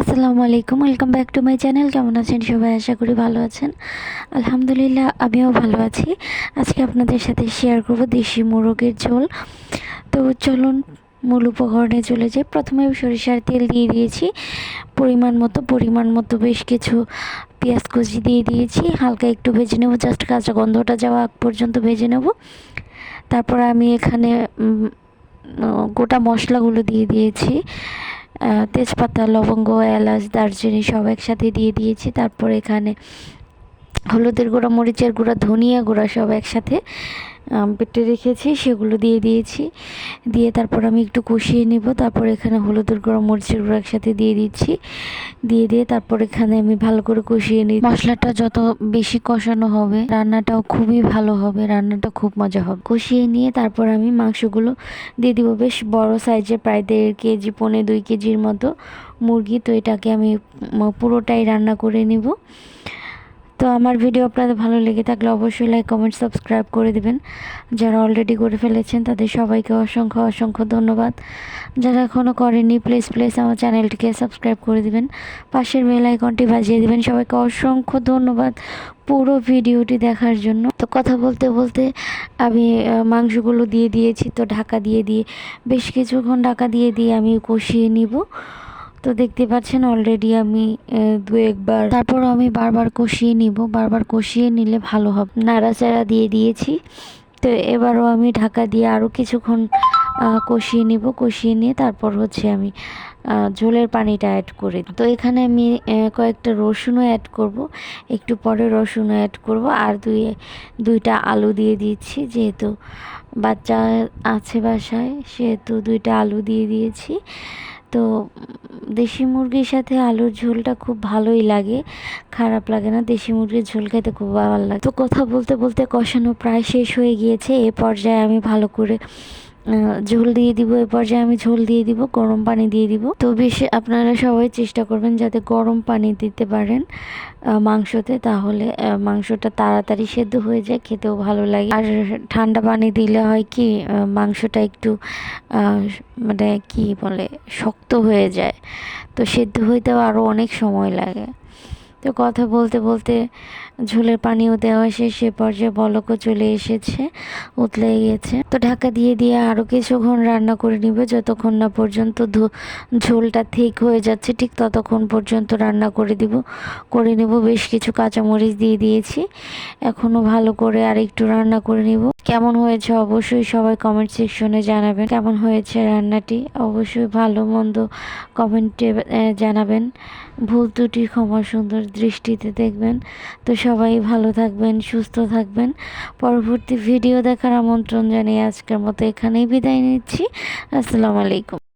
আসসালামু আলাইকুম welcome back to my channel কেমন আছেন সবাই? আশা করি ভালো আছেন। আলহামদুলিল্লাহ, আমিও ভালো আছি। আজকে আপনাদের সাথে শেয়ার করব দেশি মোরগের ঝোল। তো চলুন, মূল উপকরণে চলে যাই। প্রথমে সরিষার তেল দিয়ে দিয়েছি। পরিমাণ মতো পরিমাণ মতো বেশ কিছু পেঁয়াজ কুচি দিয়ে দিয়েছি। হালকা একটু ভেজে নেব জাস্ট কাঁচা গন্ধটা যাওয়া আগ পর্যন্ত ভেজে নেব। তারপর আমি এখানে গোটা মশলাগুলো দিয়ে দিয়েছি। তেজপাতা লবঙ্গ এলাচ দারচিনি সব একসাথে দিয়ে দিয়েছি। তারপর এখানে হলুদের গুঁড়া মরিচের গুঁড়া ধনিয়া গুঁড়া সব একসাথে পেটে রেখেছি সেগুলো দিয়ে দিয়েছি। দিয়ে তারপর আমি একটু কষিয়ে নেব। তারপর এখানে হলুদের গুঁড়া মরিচের গুঁড়ো একসাথে দিয়ে দিচ্ছি। দিয়ে দিয়ে তারপর এখানে আমি ভালো করে কষিয়ে নিই মশলাটা যত বেশি কষানো হবে রান্নাটাও খুবই ভালো হবে রান্নাটা খুব মজা হবে। কষিয়ে নিয়ে তারপর আমি মাংসগুলো দিয়ে দিব। বেশ বড় সাইজের প্রায় দেড় কেজি পনেরো দুই কেজির মতো মুরগি। তো এটাকে আমি পুরোটাই রান্না করে নিব। তো আমার ভিডিও আপনাদের ভালো লেগে থাকলে অবশ্যই লাইক কমেন্ট সাবস্ক্রাইব করে দেবেন। যারা অলরেডি করে ফেলেছেন, তাদের সবাইকে অসংখ্য অসংখ্য ধন্যবাদ। যারা এখনও করেনি প্লিজ প্লিজ আমার চ্যানেলটিকে সাবস্ক্রাইব করে দিবেন। পাশের বেল আইকনটি বাজিয়ে দেবেন। সবাইকে অসংখ্য ধন্যবাদ পুরো ভিডিওটি দেখার জন্য। তো কথা বলতে বলতে আমি মাংসগুলো দিয়ে দিয়েছি, তো ঢাকা দিয়ে দিয়ে, বেশ কিছুক্ষণ ঢাকা দিয়ে দিয়ে আমি কষিয়ে নিব। তো দেখতে পাচ্ছেন অলরেডি আমি দু একবার। তারপর আমি বারবার কষিয়ে নিব, বারবার কষিয়ে নিলে ভালো হবে। নাড়াচাড়া দিয়ে দিয়েছি। তো এবারও আমি ঢাকা দিয়ে আরও কিছুক্ষণ কষিয়ে নিব, কষিয়ে নিয়ে তারপর হচ্ছে আমি ঝোলের পানিটা অ্যাড করে তো এখানে আমি কয়েকটা রসুনও অ্যাড করব। একটু পরে রসুনও অ্যাড করব। আর দুই, দুইটা আলু দিয়ে দিচ্ছি যেহেতু বাচ্চা আছে বাসায়, সেহেতু দুইটা আলু দিয়ে দিয়েছি। তো দেশি মুরগির সাথে আলুর ঝোলটা খুব ভালোই লাগে। খারাপ লাগে না, দেশি মুরগির ঝোল খেতে খুব ভালো লাগে। তো কথা বলতে বলতে কষানো প্রায় শেষ হয়ে গিয়েছে, এ পর্যায়ে আমি ভালো করে ঝোল দিয়ে দিব, এ পর্যায়ে আমি ঝোল দিয়ে দিব, গরম পানি দিয়ে দিব। তো বেশি আপনারা সবাই চেষ্টা করবেন যাতে গরম পানি দিতে পারেন মাংসতে, তাহলে মাংসটা তাড়াতাড়ি সেদ্ধ হয়ে যায়, খেতেও ভালো লাগে। আর ঠান্ডা পানি দিলে হয় কি মাংসটা একটু মানে কি বলে, শক্ত হয়ে যায়। তো সেদ্ধ হইতেও আরও অনেক সময় লাগে। তো কথা বলতে বলতে ঝোলের পানিও দেওয়া শেষ সে পর্যায়ে বলকও চলে এসেছে, উতলে গিয়েছে। তো ঢাকা দিয়ে দিয়ে আরও কিছুক্ষণ রান্না করে নিব, যতক্ষণ না পর্যন্ত ঝোলটা ঠিক হয়ে যাচ্ছে, ঠিক ততক্ষণ পর্যন্ত রান্না করে দিব। করে নেব, বেশ কিছু কাঁচামরিচ দিয়ে দিয়েছি। এখনও ভালো করে আর একটু রান্না করে নিব। কেমন হয়েছে অবশ্যই সবাই কমেন্ট সেকশনে জানাবেন। কেমন হয়েছে রান্নাটি? অবশ্যই ভালো মন্দ কমেন্টে জানাবেন। ভুল ত্রুটি, ক্ষমা সুন্দর দৃষ্টিতে দেখবেন। তো সবাই ভালো থাকবেন, সুস্থ থাকবেন। পরবর্তী ভিডিও দেখার আমন্ত্রণ জানিয়ে আজকের মতো এখানেই বিদায় নিচ্ছি। আসসালামু আলাইকুম।